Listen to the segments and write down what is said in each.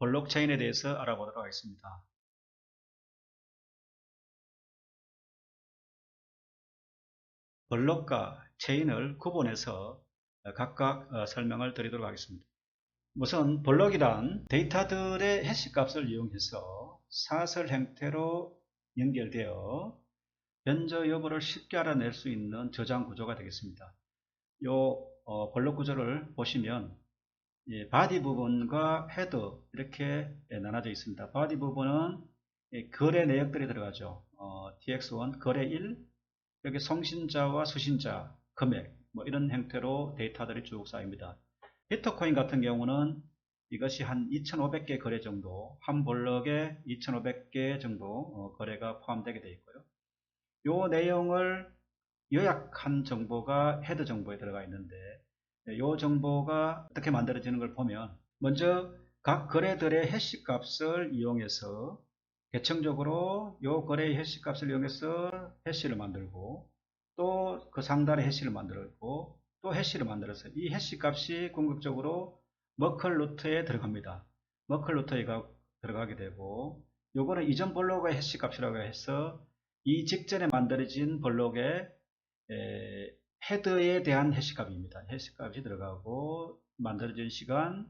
블록체인에 대해서 알아보도록 하겠습니다. 블록과 체인을 구분해서 각각 어, 설명을 드리도록 하겠습니다. 우선 블록이란 데이터들의 해시값을 이용해서 사설 형태로 연결되어 변조 여부를 쉽게 알아낼 수 있는 저장 구조가 되겠습니다. 요 어, 블록 구조를 보시면 예, 바디 부분과 헤더 이렇게 나눠져 있습니다. 바디 부분은 예, 거래 내역들이 들어가죠. 어, TX1 거래 1 여기 송신자와 수신자 금액 뭐 이런 형태로 데이터들이 쭉 쌓입니다. 비트코인 같은 경우는 이것이 한 2500개 거래 정도 한 블럭에 2500개 정도 어, 거래가 포함되게 되어 있고요. 요 내용을 요약한 정보가 헤드 정보에 들어가 있는데 이 정보가 어떻게 만들어지는 걸 보면 먼저 각 거래들의 해시 값을 이용해서 개청적으로 이 거래의 해시 값을 이용해서 해시를 만들고 또 그 상단에 해시를 만들었고 또 해시를 만들어서 이 해시 값이 궁극적으로 머클 루트에 들어갑니다. 머클 루트에 들어가게 되고 요거는 이전 블록의 해시 값이라고 해서 이 직전에 만들어진 블록의 헤드에 대한 해시값입니다. 해시값이 들어가고 만들어진 시간,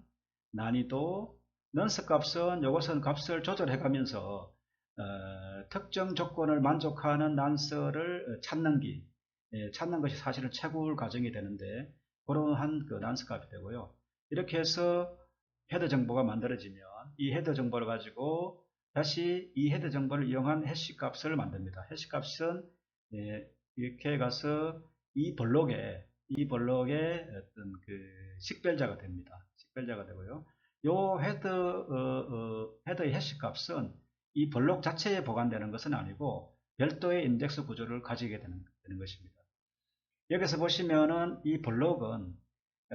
난이도, 넌스 값은 이것은 값을 조절해 가면서 어, 특정 조건을 만족하는 난스를 찾는 기 예, 찾는 것이 사실은 채굴 과정이 되는데 그러한 그 난스 값이 되고요. 이렇게 해서 헤더 정보가 만들어지면 이 헤더 정보를 가지고 다시 이 헤더 정보를 이용한 해시 값을 만듭니다. 해시 값은 예, 이렇게 가서 이 블록에 이 블록의 어떤 그 식별자가 됩니다. 식별자가 되고요. 요 헤더 어, 어, 헤더의 해시 값은 이 블록 자체에 보관되는 것은 아니고 별도의 인덱스 구조를 가지게 되는, 되는 것입니다. 여기서 보시면은 이 블록은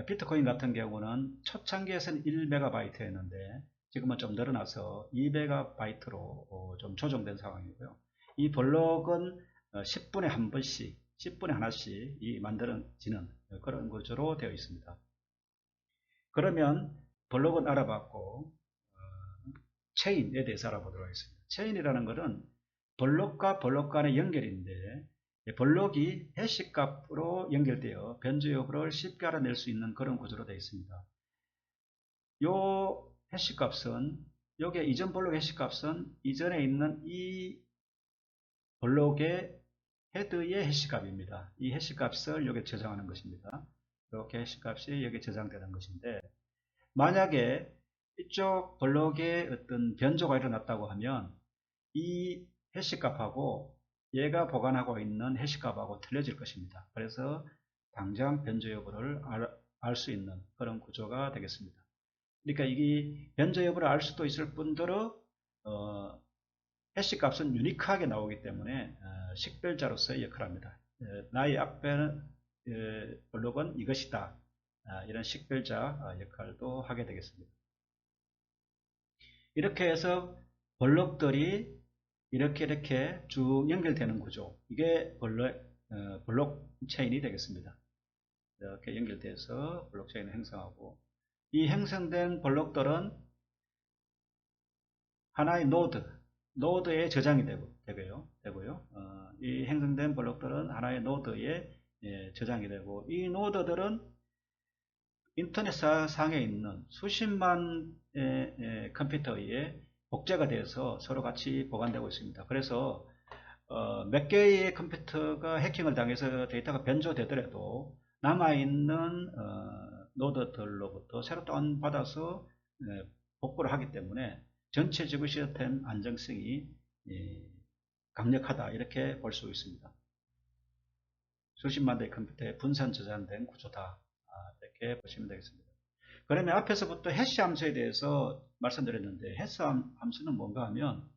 비트코인 같은 경우는 초창기에서는 1MB였는데 지금은 좀 늘어나서 2MB로 어, 좀 조정된 상황이고요. 이 블록은 10분에 어, 한 번씩 10분에 하나씩 이 만들어지는 그런 구조로 되어 있습니다. 그러면 블록은 알아봤고 어, 체인에 대해서 알아보도록 하겠습니다. 체인이라는 것은 블록과 블록 간의 연결인데 블록이 해시값으로 연결되어 변조 여부를 쉽게 알아낼 수 있는 그런 구조로 되어 있습니다. 요 해시값은 여기에 이전 블록 해시값은 이전에 있는 이 블록의 헤드의 해시값입니다. 이 해시값을 여기에 저장하는 것입니다. 이렇게 해시값이 여기에 저장되는 것인데 만약에 이쪽 블록에 어떤 변조가 일어났다고 하면 이 해시값하고 얘가 보관하고 있는 해시값하고 틀려질 것입니다. 그래서 당장 변조 여부를 알수 있는 그런 구조가 되겠습니다. 그러니까 이게 변조 여부를 알 수도 있을 뿐더러 어, 해시 값은 유니크하게 나오기 때문에 어, 식별자로서의 역할을 합니다. 어, 나의 앞에는 어, 블록은 이것이다. 아, 이런 식별자 어, 역할도 하게 되겠습니다. 이렇게 해서 블록들이 이렇게 이렇게 쭉 연결되는 구조 이게 블록, 어, 블록체인이 되겠습니다. 이렇게 연결돼서 블록체인을 형성하고 이 형성된 블록들은 하나의 노드 노드에 저장이 되고, 되고요. 되고요. 어, 이 형성된 블록들은 하나의 노드에 예, 저장이 되고 이 노드들은 인터넷 상에 있는 수십만 의, 컴퓨터에 복제가 돼서 서로 같이 보관되고 있습니다. 그래서 어, 몇 개의 컴퓨터가 해킹을 당해서 데이터가 변조되더라도 남아있는 어, 노드들로부터 새로 다운받아서 예, 복구를 하기 때문에 전체 지구 시스템 안정성이 예, 강력하다 이렇게 볼 수 있습니다. 수십만 대의 컴퓨터에 분산 저장된 구조다 아, 이렇게 보시면 되겠습니다. 그러면 앞에서부터 해시 함수에 대해서 말씀드렸는데 해시 함수는 뭔가 하면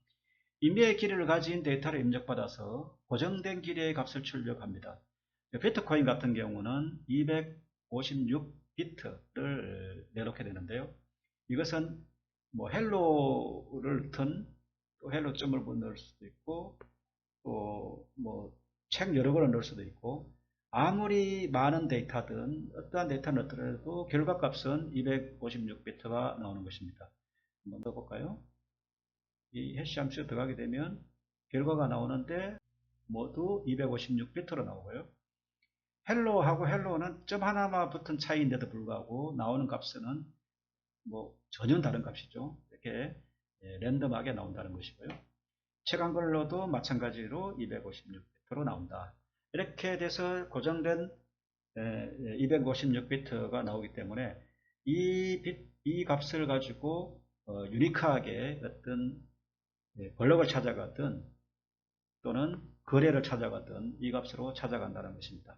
임의의 길이를 가진 데이터를 입력받아서 고정된 길이의 값을 출력합니다. 비트코인 같은 경우는 256비트를 내놓게 되는데요. 이것은 뭐 헬로를 튼또 헬로점을 넣을 수도 있고 또 뭐 책 여러 권을 넣을 수도 있고 아무리 많은 데이터든 어떠한 데이터를 넣더라도 결과값은 256비트가 나오는 것입니다. 한번 넣어볼까요? 이 해시 함수 들어가게 되면 결과가 나오는데 모두 256비트로 나오고요. 헬로하고 헬로는 점 하나만 붙은 차이인데도 불구하고 나오는 값은 뭐 전혀 다른 값이죠. 이렇게 예, 랜덤하게 나온다는 것이고요. 체감글로도 마찬가지로 256비트로 나온다. 이렇게 돼서 고정된 256비트가 나오기 때문에 이, 빗, 이 값을 가지고 어, 유니크하게 어떤 예, 블럭을 찾아가든 또는 거래를 찾아가든 이 값으로 찾아간다는 것입니다.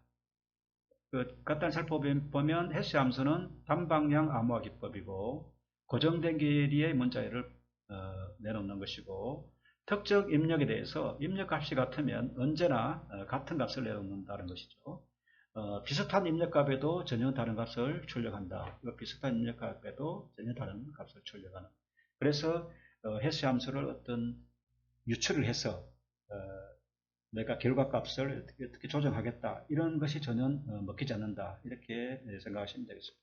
그 간단히 살펴보면 해시 함수는 단방향 암호화 기법이고 고정된 길이의 문자열을 어, 내놓는 것이고 특정 입력에 대해서 입력값이 같으면 언제나 어, 같은 값을 내놓는다는 것이죠. 어, 비슷한 입력값에도 전혀 다른 값을 출력한다. 비슷한 입력값에도 전혀 다른 값을 출력하는. 그래서 어, 해시 함수를 어떤 유출을 해서 어, 내가 결과값을 어떻게, 어떻게 조정하겠다 이런 것이 전혀 어, 먹히지 않는다 이렇게 생각하시면 되겠습니다.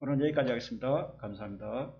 오늘 여기까지 하겠습니다. 감사합니다.